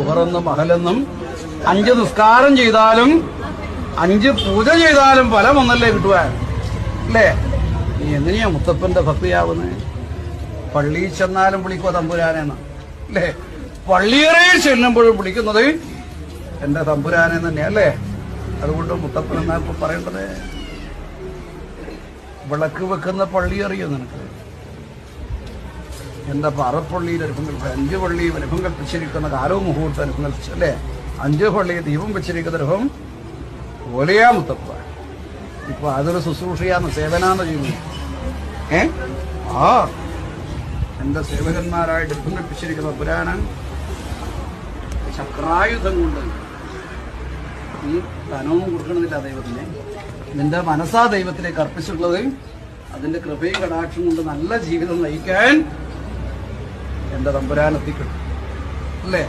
ഉഹറെന്നും മഹലെന്നും അഞ്ച് നിസ്കാരം ചെയ്താലും അഞ്ച് പൂജ ചെയ്താലും ഫലം ഒന്നല്ലേ കിട്ടുവാൻ? അല്ലേ? നീ എങ്ങനെയാ മുത്തപ്പന്റെ ഭക്തിയാവുന്നത് പള്ളിയിൽ ചെന്നാലും വിളിക്കുക തമ്പുരാനെന്ന്? അല്ലേ? പള്ളിയറയിൽ ചെല്ലുമ്പോഴും വിളിക്കുന്നത് എന്റെ തമ്പുരാനെ തന്നെ അല്ലേ? അതുകൊണ്ട് മുത്തപ്പൻ എന്നാ ഇപ്പൊ പറയേണ്ടത്? വിളക്ക് വെക്കുന്ന പള്ളിയറിയോ നിനക്ക്? എന്റെ അറപ്പള്ളിയിൽ കൽപ്പിച്ച അഞ്ച് പള്ളി അനുഭവം കൽപ്പിച്ചിരിക്കുന്ന കാലവും മുഹൂർത്തം കൽപ്പിച്ചു അല്ലേ? അഞ്ച് പള്ളി ദീപം വെച്ചിരിക്കുന്ന അനുഭവം പോലെയാ മുത്തപ്പ. ഇപ്പൊ അതൊരു ശുശ്രൂഷയാന്ന് സേവനാന്ന് ചെയ്യുന്നു. ഏ? ആ. എന്റെ സേവകന്മാരായിട്ട് അനുഭവം കൽപ്പിച്ചിരിക്കുന്ന പുരാണൻ ചക്രായുധം കൊണ്ട്. നീ ധനവും കൊടുക്കണമെന്നില്ല ദൈവത്തിന്. നിന്റെ മനസ്സാ ദൈവത്തിലേക്ക് അർപ്പിച്ചിട്ടുള്ളത്? അതിന്റെ കൃപയും കടാക്ഷം കൊണ്ട് നല്ല ജീവിതം നയിക്കാൻ എന്റെ തമ്പുരാനെത്തിക്കും